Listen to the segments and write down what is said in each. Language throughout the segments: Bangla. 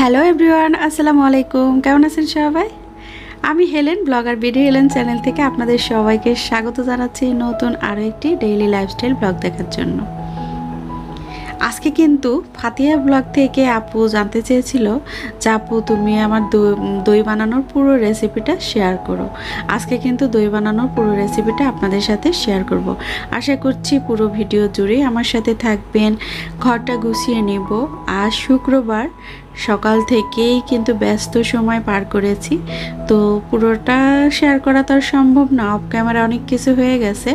হ্যালো এভরিওয়ান, আসসালামু আলাইকুম। কেমন আছেন সবাই? আমি Helen, blogger BD Helen channel থেকে আপনাদের সবাইকে স্বাগত জানাচ্ছি নতুন আরও একটি ডেইলি লাইফস্টাইল ব্লগ দেখার জন্য। আজকে কিন্তু ফাতিয়া ব্লগ থেকে আপু জানতে চেয়েছিল যে আপু, তুমি আমার দই- দই বানানোর পুরো রেসিপিটা শেয়ার করো। আজকে কিন্তু দই বানানোর পুরো রেসিপিটা আপনাদের সাথে শেয়ার করব। আশা করছি পুরো ভিডিও জুড়ে আমার সাথে থাকবেন। ঘরটা গুছিয়ে নিব। আর শুক্রবার সকাল থেকেই কিন্তু ব্যস্ত সময় পার করেছি। তো পুরোটা শেয়ার করা তো আর সম্ভব না অফ ক্যামেরা অনেক কিছু হয়ে গেছে।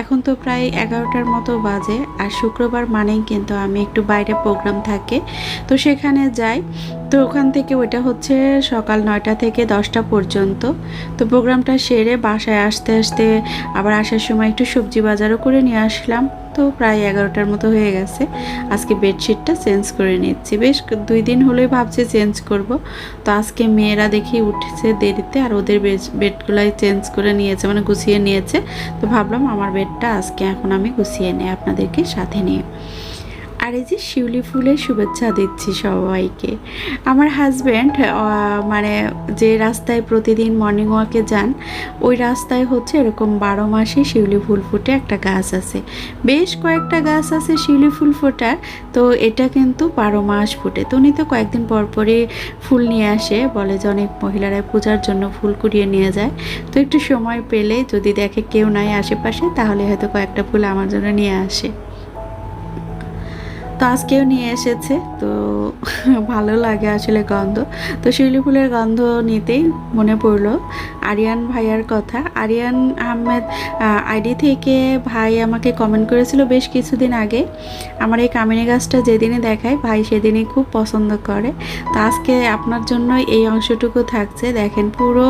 এখন তো প্রায় এগারোটার মতো বাজে, আর শুক্রবার মানেই কিন্তু আমি একটু বাইরে প্রোগ্রাম থাকে, তো সেখানে যাই। তো ওখান থেকে ওইটা হচ্ছে সকাল নয়টা থেকে দশটা পর্যন্ত। তো প্রোগ্রামটা সেরে বাসায় আসতে আসতে আবার আসার সময় একটু সবজি বাজারও করে নিয়ে আসলাম। তো প্রায় এগারোটার মতো হয়ে গেছে। আজকে বেডশিটটা চেঞ্জ করে নিচ্ছি। বেশ দুই দিন হলেই ভাবছি চেঞ্জ করব। তো আজকে মেয়েরা দেখি উঠছে দেরিতে আর ওদের বেডগুলাই চেঞ্জ করে নিয়েছে মানে গুছিয়ে নিয়েছে। তো ভাবলাম আমার বেডটা আজকে এখন আমি গুছিয়ে নিই আপনাদেরকে সাথে নিয়ে। আর এই যে শিউলি ফুলের শুভেচ্ছা দিচ্ছি সবাইকে। আমার হাজব্যান্ড মানে যে রাস্তায় প্রতিদিন মর্নিং ওয়াকে যান, ওই রাস্তায় হচ্ছে এরকম বারো মাসে শিউলি ফুল ফুটে একটা গাছ আছে। বেশ কয়েকটা গাছ আছে শিউলি ফুল ফোটার, তো এটা কিন্তু বারো মাস ফুটে। তো উনি তো কয়েকদিন পর পরই ফুল নিয়ে আসে, বলে যে অনেক মহিলারা পূজার জন্য ফুল কুড়িয়ে নিয়ে যায়। তো একটু সময় পেলে যদি দেখে কেউ নাই আশেপাশে, তাহলে হয়তো কয়েকটা ফুল আমার জন্য নিয়ে আসে। তো আজকেও নিয়ে এসেছে, তো ভালো লাগে আসলে গন্ধ। তো শিউলি ফুলের গন্ধ নিতেই মনে পড়ল আরিয়ান ভাইয়ার কথা। আরিয়ান আহমেদ আইডি থেকে ভাই আমাকে কমেন্ট করেছিল বেশ কিছুদিন আগে, আমার এই কামিনী গাছটা যেদিনই দেখায়, ভাই সেদিনই খুব পছন্দ করে। তো আজকে আপনার জন্য এই অংশটুকু থাকছে। দেখেন পুরো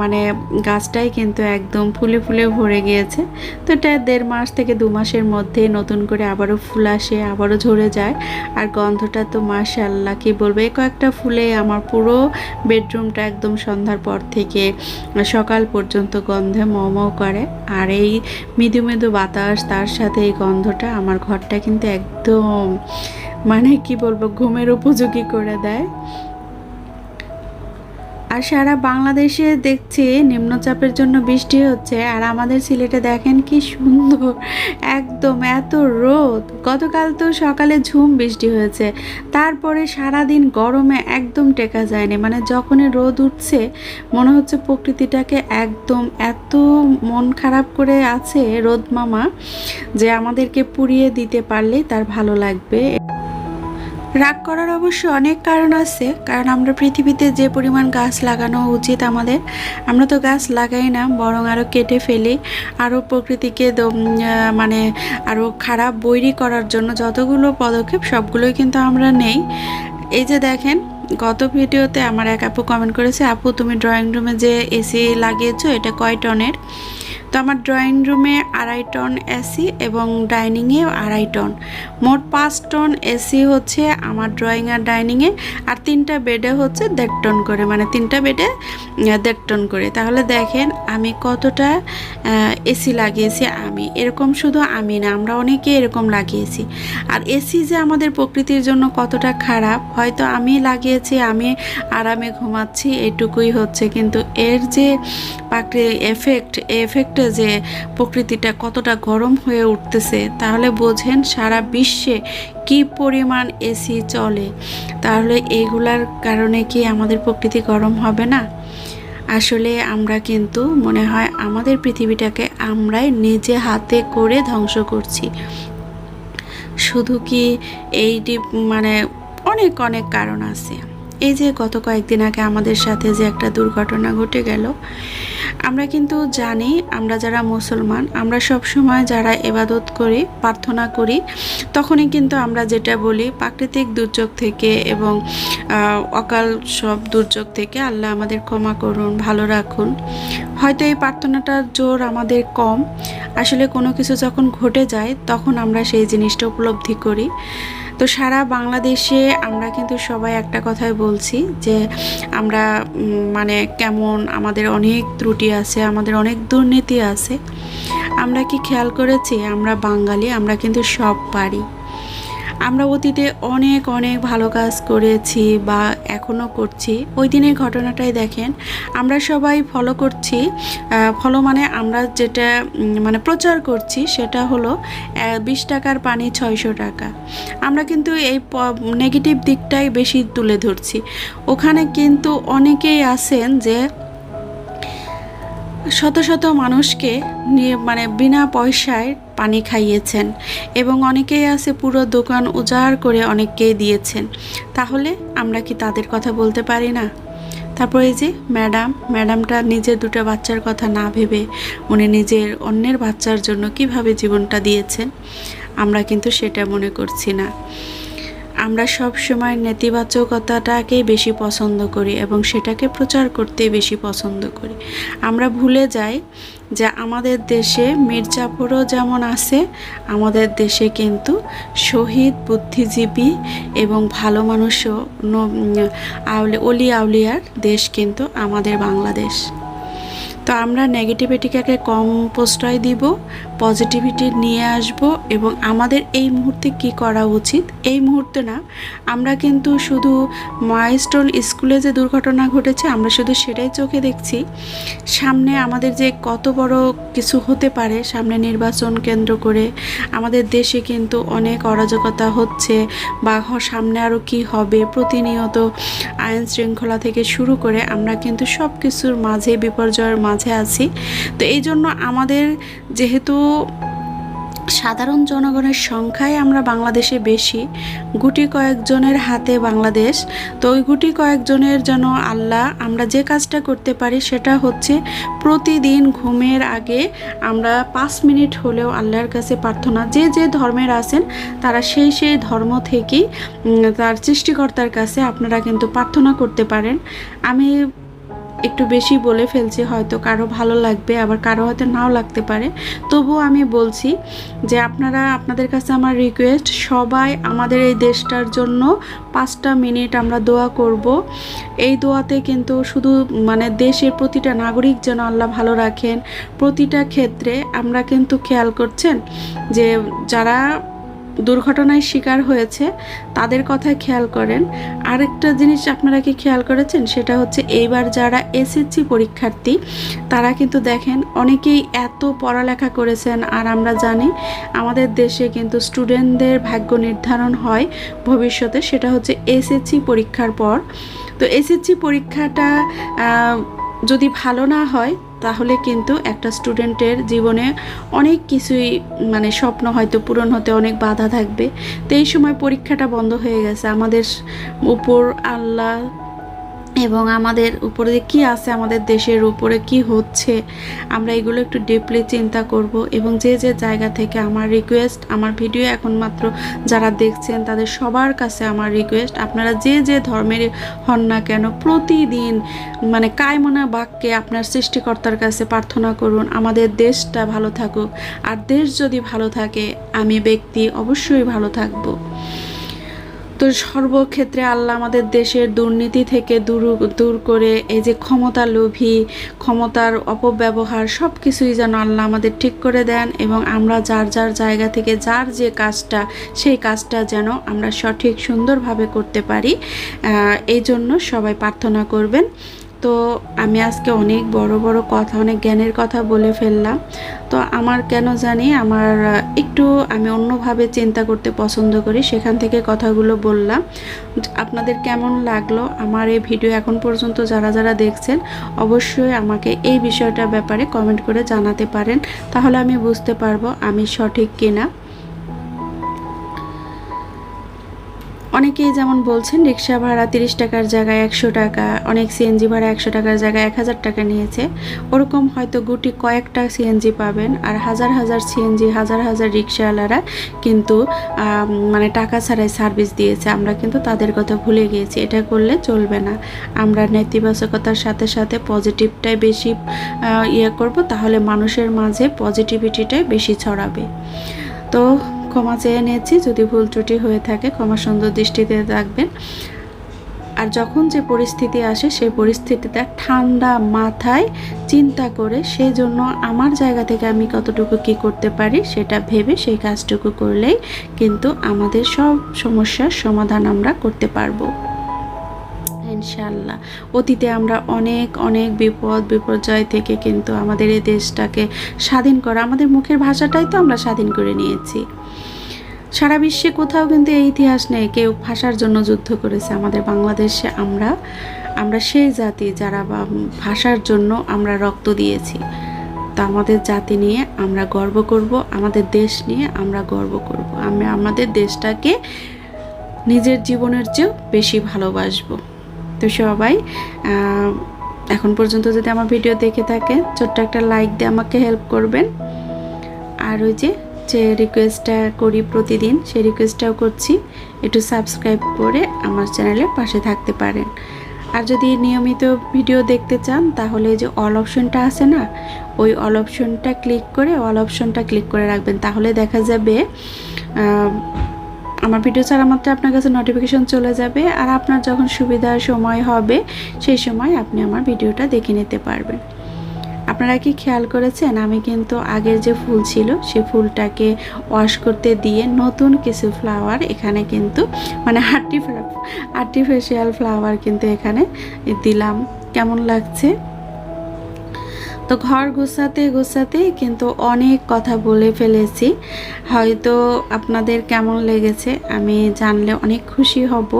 মানে গাছটাই কিন্তু একদম ফুলে ফুলে ভরে গিয়েছে। তো এটা দেড় মাস থেকে দু মাসের মধ্যে নতুন করে আবারও ফুল আসে, আবারও ঝরে যায়। আর গন্ধটা তো মাশাল্লাহ কী বলব? এই কয়েকটা ফুলে আমার পুরো বেডরুমটা একদম সন্ধ্যার পর থেকে সকাল পর্যন্ত গন্ধে মম করে। আর এই মৃদু মৃদু বাতাস, তার সাথে এই গন্ধটা আমার ঘরটা কিন্তু একদম মানে কি বলব, ঘুমের উপযোগী করে দেয়। আর সারা বাংলাদেশে দেখছি নিম্নচাপের জন্য বৃষ্টি হচ্ছে। আর আমাদের সিলেটে দেখেন কি সুন্দর, একদম এত রোদ। গতকাল তো সকালে ঝুম বৃষ্টি হয়েছে। তারপরে সারা দিন গরমে একদম টেকা যায়নি। মানে যখনই রোদ উঠছে, মনে হচ্ছে প্রকৃতিটাকে একদম এত মন খারাপ করে আছে রোদ মামা, যে আমাদেরকে পুড়িয়ে দিতে পারলে তার ভালো লাগবে। রাগ করার অবশ্য অনেক কারণ আছে, কারণ আমরা পৃথিবীতে যে পরিমাণ গাছ লাগানো উচিত আমাদের, আমরা তো গাছ লাগাই না, বরং আরও কেটে ফেলি আরও প্রকৃতিকে মানে আরও খারাপ বৈরি করার জন্য যতগুলো পদক্ষেপ, সবগুলোই কিন্তু আমরা নেই। এই যে দেখেন, গত ভিডিওতে আমার এক আপু কমেন্ট করেছে, আপু, তুমি ড্রয়িং রুমে যে এসি লাগিয়েছো, এটা কয় টনের? তো আমার ড্রয়িং রুমে আড়াই টন এসি এবং ডাইনিংয়ে আড়াই টন মোট পাঁচ টন এসি হচ্ছে আমার ড্রয়িং আর ডাইনিংয়ে আর তিনটা বেডে হচ্ছে দেড় টন করে মানে তিনটা বেডে দেড় টন করে। তাহলে দেখেন আমি কতটা এসি লাগিয়েছি আমি। এরকম শুধু আমি না, আমরা অনেকে এরকম লাগিয়েছি। আর এসি যে আমাদের প্রকৃতির জন্য কতটা খারাপ, হয়তো আমি লাগিয়েছি, আমি আরামে ঘুমাচ্ছি, এটুকুই হচ্ছে। কিন্তু এর যে পাকড়ে এফেক্ট এফেক্টে যে প্রকৃতিটা কতটা গরম হয়ে উঠতেছে, তাহলে বোঝেন সারা বিশ্বে কি পরিমাণ এসি চলে। তাহলে এইগুলার কারণে কি আমাদের প্রকৃতি গরম হবে না? আসলে আমরা কিন্তু মনে হয় আমাদের পৃথিবীটাকে আমরাই নিজে হাতে করে ধ্বংস করছি। শুধু কি এই মানে অনেক অনেক কারণ আছে। এই যে গত কয়েকদিন আগে আমাদের সাথে যে একটা দুর্ঘটনা ঘটে গেল, আমরা কিন্তু জানি, আমরা যারা মুসলমান, আমরা সব সময় যারা এবাদত করি, প্রার্থনা করি, তখনই কিন্তু আমরা যেটা বলি, প্রাকৃতিক দুর্যোগ থেকে এবং অকাল সব দুর্যোগ থেকে আল্লাহ আমাদের ক্ষমা করুন, ভালো রাখুন। হয়তো এই প্রার্থনাটার জোর আমাদের কম। আসলে কোনো কিছু যখন ঘটে যায়, তখন আমরা সেই জিনিসটা উপলব্ধি করি। তো সারা বাংলাদেশে আমরা কিন্তু সবাই একটা কথাই বলছি যে আমরা মানে কেমন আমাদের অনেক ত্রুটি আছে, আমাদের অনেক দুর্নীতি আছে। আমরা কি খেয়াল করেছি? আমরা বাঙালি, আমরা কিন্তু সব পারি। আমরা অতীতে অনেক অনেক ভালো কাজ করেছি বা এখনও করছি। ওই দিনের ঘটনাটাই দেখেন, আমরা সবাই ফলো করছি। ফলো মানে আমরা যেটা মানে প্রচার করছি সেটা হলো বিশ টাকার পানি ছয়শো টাকা। আমরা কিন্তু এই নেগেটিভ দিকটাই বেশি তুলে ধরছি। ওখানে কিন্তু অনেকেই আছেন যে শত শত মানুষকে মানে বিনা পয়সায় পানি খাইয়েছেন এবং অনেকেই আছে পুরো দোকান উজাড় করে অনেককেই দিয়েছেন। তাহলে আমরা কি তাদের কথা বলতে পারি না? তারপরে এই যে ম্যাডাম, ম্যাডামটা নিজের দুটো বাচ্চার কথা না ভেবে উনি নিজের অন্যের বাচ্চার জন্য কীভাবে জীবনটা দিয়েছেন, আমরা কিন্তু সেটা মনে করছি না। আমরা সব সময় নেতিবাচকতাটাকেই বেশি পছন্দ করি এবং সেটাকে প্রচার করতে বেশি পছন্দ করি। আমরা ভুলে যাই যে আমাদের দেশে মির্জাপুরও যেমন আছে, আমাদের দেশে কিন্তু শহীদ বুদ্ধিজীবী এবং ভালো মানুষও ন- আউলি অলি আউলিয়ার দেশ কিন্তু আমাদের বাংলাদেশ। তো আমরা নেগেটিভিটিকে কম প্রশ্রয় দিব পজিটিভিটি নিয়ে আসব এবং আমাদের এই মুহূর্তে কি করা উচিত? এই মুহূর্তে না, আমরা কিন্তু শুধু মাইস্টোন স্কুলে যে দুর্ঘটনা ঘটেছে, আমরা শুধু সেটাই চোখে দেখছি। সামনে আমাদের যে কত বড় কিছু হতে পারে, সামনে নির্বাচন কেন্দ্র করে আমাদের দেশে কিন্তু অনেক অরাজকতা হচ্ছে বা সামনে আরও কি হবে, প্রতিনিয়ত আইন শৃঙ্খলা থেকে শুরু করে আমরা কিন্তু সব কিছুর মাঝে, বিপর্যয়ের মাঝে আছি। তো এই জন্য আমাদের যেহেতু সাধারণ জনগণের সংখ্যায় আমরা বাংলাদেশে বেশি, গুটি কয়েকজনের হাতে বাংলাদেশ। তো ওই গুটি কয়েকজনের যেন আল্লাহ আমরা যে কাজটা করতে পারি সেটা হচ্ছে প্রতিদিন ঘুমের আগে আমরা পাঁচ মিনিট হলেও আল্লাহর কাছে প্রার্থনা, যে যে ধর্মের আছেন তারা সেই সেই ধর্ম থেকেই তার সৃষ্টিকর্তার কাছে আপনারা কিন্তু প্রার্থনা করতে পারেন। আমি একটু বেশি বলে ফেলছি, হয়তো কারও ভালো লাগবে, আবার কারও হয়তো নাও লাগতে পারে। তবুও আমি বলছি যে আপনারা, আপনাদের কাছে আমার রিকোয়েস্ট সবাই আমাদের এই দেশটার জন্য পাঁচটা মিনিট আমরা দোয়া করব। এই দোয়াতে কিন্তু শুধু মানে দেশের প্রতিটা নাগরিক যেন আল্লাহ ভালো রাখেন। প্রতিটা ক্ষেত্রে আমরা কিন্তু খেয়াল করছেন যে যারা দুর্ঘটনায় শিকার হয়েছে, তাদের কথা খেয়াল করেন। আরেকটা জিনিস আপনারা কি খেয়াল করেছেন, সেটা হচ্ছে এইবার যারা এসএসসি পরীক্ষার্থী, তারা কিন্তু দেখেন অনেকেই এত পড়ালেখা করেছেন, আর আমরা জানি আমাদের দেশে কিন্তু স্টুডেন্টদের ভাগ্য নির্ধারণ হয় ভবিষ্যতে, সেটা হচ্ছে এসএসসি পরীক্ষার পর। তো এসএসসি পরীক্ষাটা যদি ভালো না হয় তাহলে কিন্তু একটা স্টুডেন্টের জীবনে অনেক কিছুই মানে স্বপ্ন হয়তো পূরণ হতে অনেক বাধা থাকবে। তো এই সময় পরীক্ষাটা বন্ধ হয়ে গেছে। আমাদের উপর আল্লাহ এবং আমাদের উপরে কী আছে, আমাদের দেশের উপরে কি হচ্ছে, আমরা এগুলো একটু ডিপলি চিন্তা করব এবং যে যে জায়গা থেকে আমার রিকোয়েস্ট আমার ভিডিও এখন মাত্র যারা দেখছেন, তাদের সবার কাছে আমার রিকোয়েস্ট আপনারা যে যে ধর্মের হন না কেন, প্রতিদিন মানে কায়মনা বাক্যে আপনার সৃষ্টিকর্তার কাছে প্রার্থনা করুন, আমাদের দেশটা ভালো থাকুক। আর দেশ যদি ভালো থাকে, আমি ব্যক্তি অবশ্যই ভালো থাকব। তো সর্বক্ষেত্রে আল্লাহ আমাদের দেশের দুর্নীতি থেকে দূর দূর করে এই যে ক্ষমতা লোভী, ক্ষমতার অপব্যবহার সব কিছুই যেন আল্লাহ আমাদের ঠিক করে দেন এবং আমরা যার যার জায়গা থেকে যার যে কাজটা, সেই কাজটা যেন আমরা সঠিক, সুন্দরভাবে করতে পারি। এই জন্য সবাই প্রার্থনা করবেন। তো আমি আজকে অনেক বড় বড় কথা, অনেক জ্ঞানের কথা বলে ফেললাম। তো আমার কেন জানি আমার, একটু আমি অন্যভাবে চিন্তা করতে পছন্দ করি, সেখান থেকে কথাগুলো বললাম। আপনাদের কেমন লাগল আমার এই ভিডিও এখন পর্যন্ত যারা যারা দেখছেন, অবশ্যই আমাকে এই বিষয়টার ব্যাপারে কমেন্ট করে জানাতে পারেন। তাহলে আমি বুঝতে পারব আমি সঠিক কিনা। অনেকেই যেমন বলছেন রিক্সা ভাড়া তিরিশ টাকার জায়গায় একশো টাকা, অনেক সিএনজি ভাড়া একশো টাকার জায়গায় এক হাজার টাকা নিয়েছে। ওরকম হয়তো গুটি কয়েকটা সিএনজি পাবেন আর হাজার হাজার সিএনজি হাজার হাজার রিক্সাওয়ালারা কিন্তু মানে টাকা ছাড়াই সার্ভিস দিয়েছে। আমরা কিন্তু তাদের কথা ভুলে গিয়েছি। এটা করলে চলবে না। আমরা নেতিবাচকতার সাথে সাথে পজিটিভটাই বেশি ইয়ে করব, তাহলে মানুষের মাঝে পজিটিভিটিটাই বেশি ছড়াবে। তো ক্ষমা চেয়ে নিয়েছি। যদি ভুল ত্রুটি হয়ে থাকে, ক্ষমা সুন্দর দৃষ্টিতে রাখবেন। আর যখন যে পরিস্থিতি আসে, সেই পরিস্থিতিটা ঠান্ডা মাথায় চিন্তা করে সেই জন্য আমার জায়গা থেকে আমি কতটুকু কি করতে পারি, সেটা ভেবে সেই কাজটুকু করলেই কিন্তু আমাদের সব সমস্যার সমাধান আমরা করতে পারব। ইনশাল্লাহ অতীতে আমরা অনেক অনেক বিপদ, বিপর্যয় থেকে কিন্তু আমাদের এই দেশটাকে স্বাধীন করা, আমাদের মুখের ভাষাটাই তো আমরা স্বাধীন করে নিয়েছি। সারা বিশ্বে কোথাও কিন্তু এই ইতিহাস নেই, কেউ ভাষার জন্য যুদ্ধ করেছে। আমাদের বাংলাদেশে আমরা আমরা সেই জাতি যারা ভাষার জন্য আমরা রক্ত দিয়েছি। তা আমাদের জাতি নিয়ে আমরা গর্ব করব, আমাদের দেশ নিয়ে আমরা গর্ব করব। আমরা আমাদের দেশটাকে নিজের জীবনের চেয়েও বেশি ভালোবাসবো। তো সবাই এখন পর্যন্ত যদি আমার ভিডিও দেখে থাকে, ছোট্ট একটা লাইক দিয়ে আমাকে হেল্প করবেন। আর ওই যে যে রিকোয়েস্টটা করি প্রতিদিন, সেই রিকোয়েস্টটাও করছি। একটু সাবস্ক্রাইব করে আমার চ্যানেলের পাশে থাকতে পারেন। আর যদি নিয়মিত ভিডিও দেখতে চান, তাহলে যে অল অপশনটা আছে না, ওই অল অপশনটা ক্লিক করে অল অপশনটা ক্লিক করে রাখবেন। তাহলে দেখা যাবে আমার ভিডিও ছাড়া মাত্র আপনার কাছে নোটিফিকেশন চলে যাবে আর আপনার যখন সুবিধা সময় হবে, সেই সময় আপনি আমার ভিডিওটা দেখে নিতে পারবেন। আপনারা কি খেয়াল করেছেন? আমি কিন্তু আগের যে ফুল ছিল সে ফুলটাকে ওয়াশ করতে দিয়ে নতুন কিছু ফ্লাওয়ার এখানে কিন্তু মানে আর্টিফিশিয়াল ফ্লাওয়ার কিন্তু এখানে দিলাম। কেমন লাগছে? তো ঘর গোছাতে গোছাতে কিন্তু অনেক কথা বলে ফেলেছি। হয়তো আপনাদের কেমন লেগেছে আমি জানলে অনেক খুশি হব।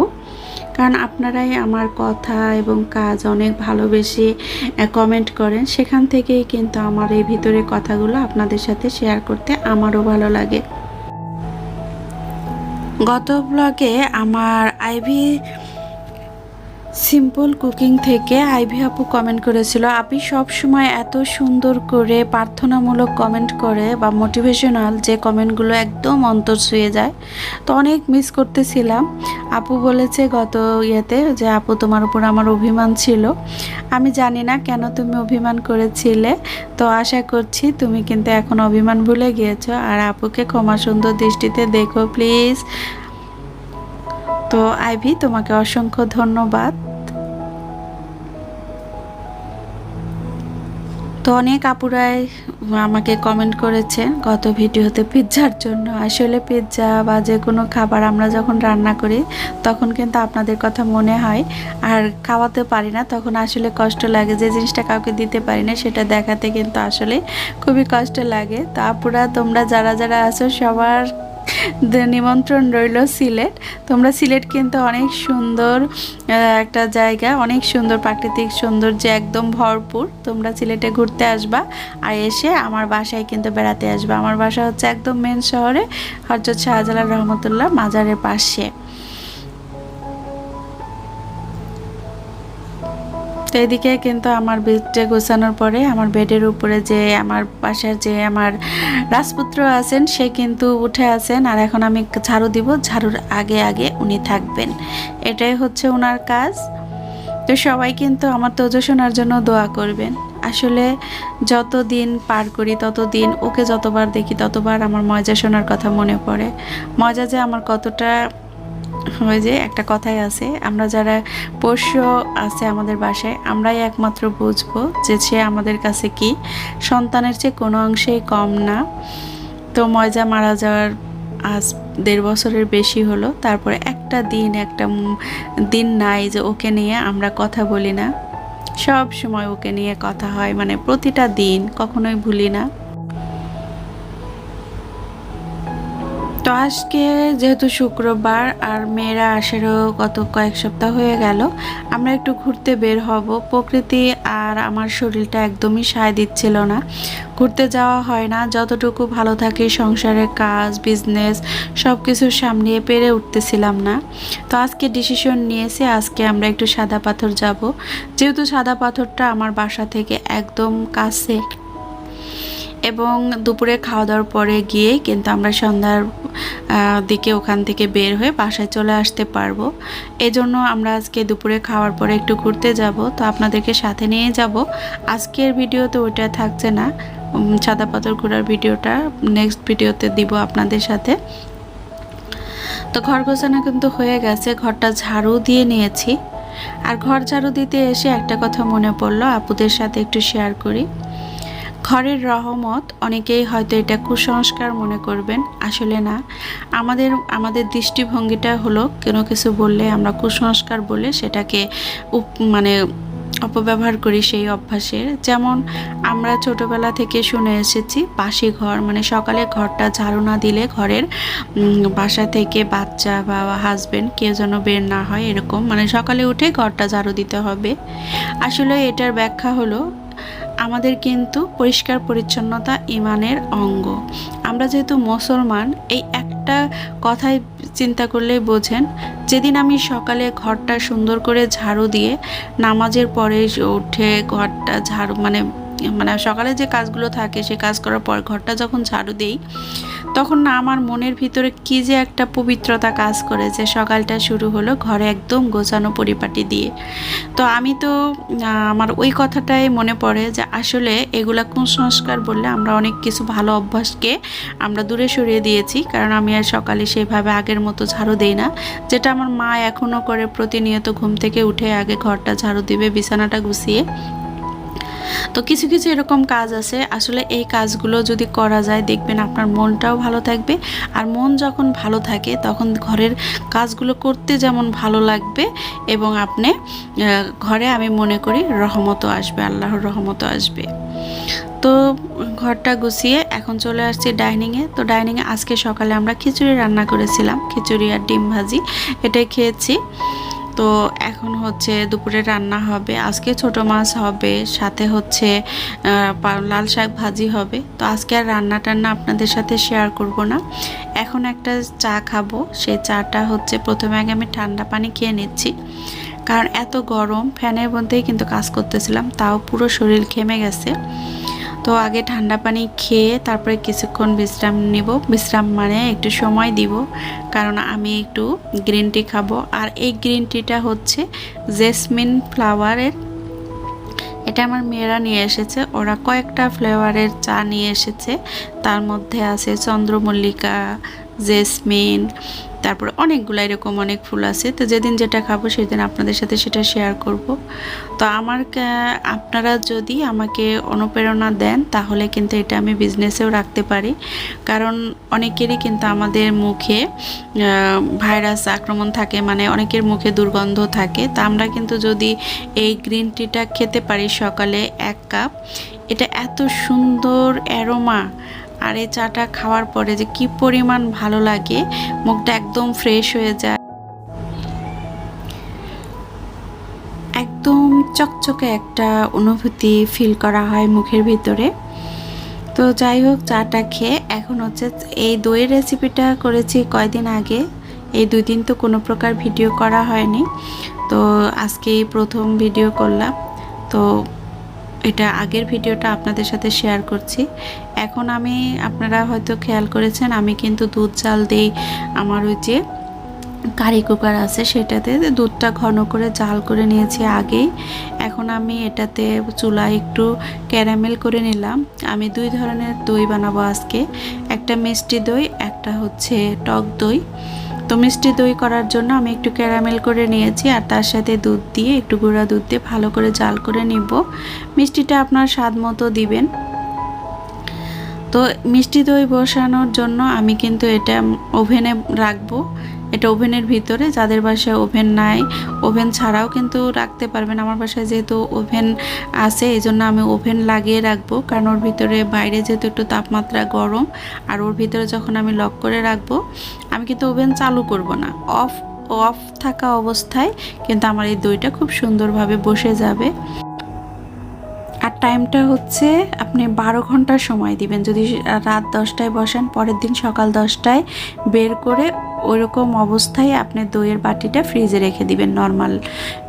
কারণ আপনারাই আমার কথা এবং কাজ অনেক ভালোবেসে কমেন্ট করেন। সেখান থেকেই কিন্তু আমার এই ভিতরে কথাগুলো আপনাদের সাথে শেয়ার করতে আমারও ভালো লাগে। গত ব্লগে আমার আইভি সিম্পল কুকিং থেকে আইভি আপু কমেন্ট করেছিল, আপনি সব সময় এত সুন্দর করে প্রার্থনামূলক কমেন্ট করে বা মোটিভেশনাল যে কমেন্টগুলো একদম অন্তর ছুঁয়ে যায়, তো অনেক মিস করতেছিলাম। আপু বলেছে গত ইয়েতে যে, আপু, তোমার উপর আমার অভিমান ছিল। আমি জানি না কেন তুমি অভিমান করেছিলে, তো আশা করছি তুমি কিন্তু এখন অভিমান ভুলে গিয়েছো। আর আপুকে ক্ষমা সুন্দর দৃষ্টিতে দেখো প্লিজ তো আইভি, তোমাকে অসংখ্য ধন্যবাদ। তো অনেক আপুরাই আমাকে কমেন্ট করেছে গত ভিডিওতে পিৎজার জন্য। আসলে পিৎজা বা যে কোনো খাবার আমরা যখন রান্না করি, তখন কিন্তু আপনাদের কথা মনে হয়। আর খাওয়াতে পারি না, তখন আসলে কষ্ট লাগে। যে জিনিসটা কাউকে দিতে পারি না, সেটা দেখাতে কিন্তু আসলে খুবই কষ্ট লাগে। তো আপুরা, তোমরা যারা যারা আছো, সবার নিমন্ত্রণ রইল সিলেট। তোমরা সিলেট কিন্তু অনেক সুন্দর একটা জায়গা, অনেক সুন্দর প্রাকৃতিক সৌন্দর্য একদম ভরপুর। তোমরা সিলেটে ঘুরতে আসবা আর এসে আমার বাসায় কিন্তু বেড়াতে আসবা। আমার বাসা হচ্ছে একদম মেন শহরে হজরত শাহজালাল রহমতুল্লাহ মাজারের পাশে। তো এদিকে কিন্তু আমার বেডটা গোছানোর পরে আমার বেডের উপরে যে আমার বাসার যে আমার রাজপুত্র আছেন, সে কিন্তু উঠে আছেন। আর এখন আমি ঝাড়ু দিব, ঝাড়ুর আগে আগে উনি থাকবেন। এটাই হচ্ছে ওনার কাজ। তো সবাই কিন্তু আমার তোজো শোনার জন্য দোয়া করবেন। আসলে যত দিন পার করি তত দিন ওকে যতবার দেখি, ততবার আমার মজা শোনার কথা মনে পড়ে। মজা যে আমার কতটা ওই যে একটা কথাই আছে, আমরা যারা পোষ্য আছে আমাদের বাসায়, আমরাই একমাত্র বুঝব যে সে আমাদের কাছে কি। সন্তানের চেয়ে কোনো অংশেই কম না। তো ময়জা মারা যাওয়ার আজ দেড় বছরের বেশি হলো, তারপরে একটা দিন একটা দিন নাই যে ওকে নিয়ে আমরা কথা বলি না। সব সময় ওকে নিয়ে কথা হয় মানে প্রতিটা দিন কখনোই ভুলি না। তো আজকে যেহেতু শুক্রবার আর মেয়েরা আসারও গত কয়েক সপ্তাহ হয়ে গেল, আমরা একটু ঘুরতে বের হব। প্রকৃতি আর আমার শরীরটা একদমই সায় দিচ্ছিল না। ঘুরতে যাওয়া হয় না, যতটুকু ভালো থাকে সংসারের কাজ বিজনেস সব কিছু সামলিয়ে পেরে উঠতেছিলাম না। তো আজকে ডিসিশন নিয়েছি, আজকে আমরা একটু সাদা পাথর যাব। যেহেতু সাদা পাথরটা আমার বাসা থেকে একদম কাছে এবং দুপুরে খাওয়া দাওয়ার পরে গিয়ে কিন্তু আমরা সন্ধ্যার দিকে ওখান থেকে বের হয়ে বাসায় চলে আসতে পারব। এজন্য আমরা আজকে দুপুরে খাওয়ার পরে একটু ঘুরতে যাব। তো আপনাদেরকে সাথে নিয়ে যাব। আজকের ভিডিওতে ওইটা থাকছে না। সাদা পাথর ঘোরার ভিডিওটা নেক্সট ভিডিওতে দিব আপনাদের সাথে। তো ঘর গোছানো কিন্তু হয়ে গেছে। ঘরটা ঝাড়ু দিয়ে নিয়েছি। আর ঘর ঝাড়ু দিতে এসে একটা কথা মনে পড়ল, আপুদের সাথে একটু শেয়ার করি। ঘরের রহমত, অনেকেই হয়তো এটা কুসংস্কার মনে করবেন, আসলে না। আমাদের আমাদের দৃষ্টিভঙ্গিটা হলো কোনো কিছু বললে আমরা কুসংস্কার বলে সেটাকে মানে অপব্যবহার করি সেই অভ্যাসের। যেমন আমরা ছোটবেলা থেকে শুনে এসেছি, বাসি ঘর মানে সকালে ঘরটা ঝাড়ু না দিলে ঘরের বাসা থেকে বাচ্চা বা হাজবেন্ড কেউ যেন বের না হয় এরকম। মানে সকালে উঠে ঘরটা ঝাড়ু দিতে হবে। আসলে এটার ব্যাখ্যা হলো আমাদের কিন্তু পরিষ্কার পরিচ্ছন্নতা ইমানের অঙ্গ। আমরা যেহেতু মুসলমান, এই একটা কথাই চিন্তা করলে বোঝেন, যেদিন আমি সকালে ঘরটা সুন্দর করে ঝাড়ু দিয়ে নামাজের পরে উঠে ঘরটা ঝাড়ু মানে মানে সকালে যে কাজগুলো থাকে, সে কাজ করার পর ঘরটা যখন ঝাড়ু দেই, তখন না আমার মনের ভিতরে কি যে একটা পবিত্রতা কাজ করে যে সকালটা শুরু হলো ঘরে একদম গোছানো পরিপাটি দিয়ে। তো আমি তো আমার ওই কথাটাই মনে পড়ে যে আসলে এগুলা কুসংস্কার বললে আমরা অনেক কিছু ভালো অভ্যাসকে আমরা দূরে সরিয়ে দিয়েছি, কারণ আমি আর সকালে সেইভাবে আগের মতো ঝাড়ু দেই না। যেটা আমার মা এখনও করে প্রতিনিয়ত ঘুম থেকে উঠে আগে ঘরটা ঝাড়ু দিবে, বিছানাটা গুছিয়ে। তো কিছু কিছু এরকম কাজ আছে। আসলে এই কাজগুলো যদি করা যায়, দেখবেন আপনার মনটাও ভালো থাকবে। আর মন যখন ভালো থাকে, তখন ঘরের কাজগুলো করতে যেমন ভালো লাগবে এবং আপনি ঘরে আমি মনে করি রহমতও আসবে, আল্লাহর রহমতও আসবে। তো ঘরটা গুছিয়ে এখন চলে আসছি ডাইনিংয়ে। তো ডাইনিংয়ে আজকে সকালে আমরা খিচুড়ি রান্না করেছিলাম। খিচুড়ি আর ডিম ভাজি এটাই খেয়েছি। তো এখন হচ্ছে দুপুরে রান্না হবে। আজকে ছোট মাছ হবে, সাথে হচ্ছে লাল শাক ভাজি হবে। তো আজকে আর রান্না টান্না আপনাদের সাথে শেয়ার করব না। এখন একটা চা খাব। সেই চাটা হচ্ছে প্রথমে আগে আমি ঠান্ডা পানি খেয়ে নিচ্ছি। কারণ এত গরম, ফ্যানের মধ্যেই কিন্তু কাজ করতেছিলাম, তাও পুরো শরীর ঘেমে গেছে। তো আগে ঠান্ডা পানি খেয়ে তারপরে কিছুক্ষণ বিশ্রাম নিব। বিশ্রাম মানে একটু সময় দিব, কারণ আমি একটু গ্রিন টি খাব। আর এই গ্রিন টিটা হচ্ছে জেসমিন ফ্লাওয়ারের। এটা আমার মেয়েরা নিয়ে এসেছে। ওরা কয়েকটা ফ্লেভারের চা নিয়ে এসেছে। তার মধ্যে আছে চন্দ্রমল্লিকা, জেসমিন তারপরে অনেকগুলো এরকম অনেক ফুল আছে। তো যেদিন যেটা খাব সেদিন আপনাদের সাথে সেটা শেয়ার করব। তো আমার আপনারা যদি আমাকে অনুপ্রেরণা দেন, তাহলে কিন্তু এটা আমি বিজনেসেও রাখতে পারি। কারণ অনেকেরই কিন্তু আমাদের মুখে ভাইরাস আক্রমণ থাকে মানে অনেকের মুখে দুর্গন্ধ থাকে। তা আমরা কিন্তু যদি এই গ্রিন টিটা খেতে পারি সকালে এক কাপ এটা এত সুন্দর অ্যারোমা আর এই চাটা খাওয়ার পরে যে কি পরিমাণ ভালো লাগে, মুখটা একদম ফ্রেশ হয়ে যায়। একদম চকচকে একটা অনুভূতি ফিল করা হয় মুখের ভিতরে। তো যাই হোক, চাটা খেয়ে এখন হচ্ছে এই দইয়ের রেসিপিটা করেছি কয়দিন আগে। এই দুই দিন তো কোনো প্রকার ভিডিও করা হয়নি। তো আজকেই প্রথম ভিডিও করলাম। তো এটা আগের ভিডিওটা আপনাদের সাথে শেয়ার করছি। এখন আমি, আপনারা হয়তো খেয়াল করেছেন, আমি কিন্তু দুধ জাল দিই, আমার ওই যে কারি কুকার আছে, সেটাতে দুধটা ঘন করে জাল করে নিয়েছি আগেই। এখন আমি এটাতে চুলায় একটু ক্যারামেল করে নিলাম। আমি দুই ধরনের দই বানাবো আজকে, একটা মিষ্টি দই, একটা হচ্ছে টক দই। তো মিষ্টি দই করার জন্য আমি একটু ক্যারামেল করে নিয়েছি আর তার সাথে দুধ দিয়ে, একটু গুঁড়া দুধ দিয়ে ভালো করে জাল করে নিব। মিষ্টিটা আপনার স্বাদ মতো দিবেন। তো মিষ্টি দই বসানোর জন্য আমি কিন্তু এটা ওভেনে রাখব। এটা ওভেনের ভিতরে, যাদের বাসায় ওভেন নাই, ওভেন ছাড়াও কিন্তু রাখতে পারবেন। আমার বাসায় যেহেতু ওভেন আছে এই জন্য আমি ওভেন লাগিয়ে রাখব, কারণ ওর ভিতরে বাইরে যেহেতু একটু তাপমাত্রা গরম, আর ওর ভিতরে যখন আমি লক করে রাখব, আমি কিন্তু ওভেন চালু করব না। অফ অফ থাকা অবস্থায় কিন্তু আমার এই দইটা খুব সুন্দরভাবে বসে যাবে। আর টাইমটা হচ্ছে আপনি বারো ঘণ্টা সময় দিবেন। যদি রাত দশটায় বসেন, পরের দিন সকাল দশটায় বের করে ওইরকম অবস্থায় আপনি দইয়ের বাটিটা ফ্রিজে রেখে দিবেন নর্মাল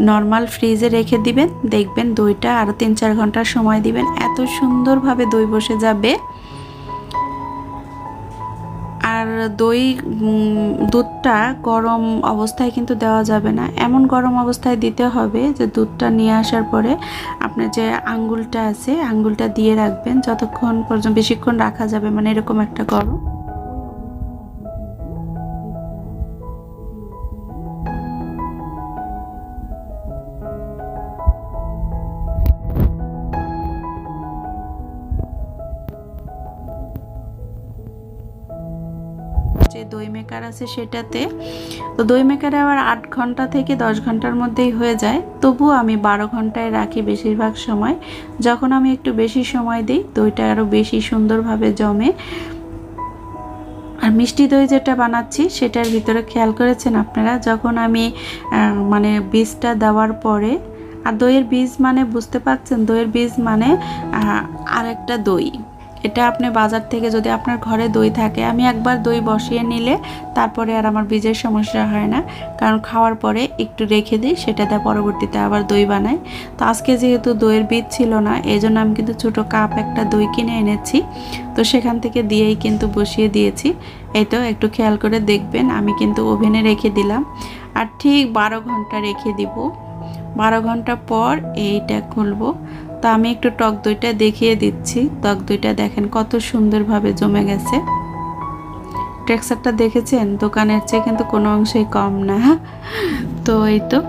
নর্মাল ফ্রিজে রেখে দিবেন। দেখবেন দইটা আরও তিন চার ঘণ্টার সময় দিবেন। এত সুন্দরভাবে দই বসে যাবে। আর দই দুধটা গরম অবস্থায় কিন্তু দেওয়া যাবে না। এমন গরম অবস্থায় দিতে হবে যে দুধটা নিয়ে আসার পরে আপনার যে আঙ্গুলটা আছে, আঙ্গুলটা দিয়ে রাখবেন। যতক্ষণ পর্যন্ত, বেশিক্ষণ রাখা যাবে মানে এরকম একটা গরম। মেকার আছে সেটাতে। তো দই মেকারে আবার আট ঘণ্টা থেকে দশ ঘণ্টার মধ্যেই হয়ে যায়। তবুও আমি বারো ঘন্টায় রাখি বেশিরভাগ সময়। যখন আমি একটু বেশি সময় দিই দইটা আরও বেশি সুন্দরভাবে জমে। আর মিষ্টি দই যেটা বানাচ্ছি সেটার ভিতরে খেয়াল করেছেন আপনারা? যখন আমি মানে বীজটা দেওয়ার পরে আর দইয়ের বীজ মানে বুঝতে পারছেন? দইয়ের বীজ মানে আহ, আরেকটা দই। এটা আপনি বাজার থেকে যদি আপনার ঘরে দই থাকে, আমি একবার দই বসিয়ে নিলে তারপরে আর আমার বীজের সমস্যা হয় না। কারণ খাওয়ার পরে একটু রেখে দিই সেটা সেটাতে পরবর্তীতে আবার দই বানাই। তো আজকে যেহেতু দইয়ের বীজ ছিল না এই জন্য আমি কিন্তু ছোটো কাপ একটা দই কিনে এনেছি। তো সেখান থেকে দিয়েই কিন্তু বসিয়ে দিয়েছি। এই তো একটু খেয়াল করে দেখবেন, আমি কিন্তু ওভেনে রেখে দিলাম। আর ঠিক বারো ঘণ্টা রেখে দিব। বারো ঘণ্টা পর এইটা খুলবো। তো আমি একটু টক দইটা দেখিয়ে দিচ্ছি। টক দইটা দেখেন কত সুন্দরভাবে জমে গেছে। টেক্সারটা দেখেছেন? দোকানের চেয়ে কিন্তু কোনো অংশেই কম না। তো এই তো।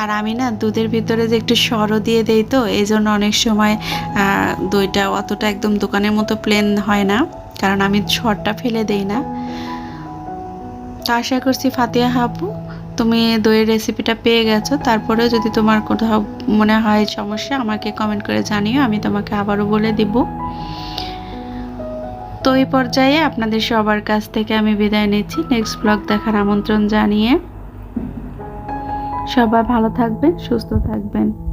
আর আমি না দুধের ভিতরে যে একটু সরও দিয়ে দেই তো, এই জন্য অনেক সময় দইটা অতটা একদম দোকানের মতো প্লেন হয় না। কারণ আমি সরটা ফেলে দেই না। তো আশা করছি ফাতিয়া হাবু তুমি দইয়ের রেসিপিটা পেয়ে গেছো তারপরে যদি তোমার কোথাও মনে হয় সমস্যা, আমাকে কমেন্ট করে জানিও, আমি তোমাকে আবারও বলে দিব। তো এই পর্যায়ে আপনাদের সবার কাছ থেকে আমি বিদায় নিচ্ছি। নেক্সট ব্লগ দেখার আমন্ত্রণ জানিয়ে সবাই ভালো থাকবেন, সুস্থ থাকবেন।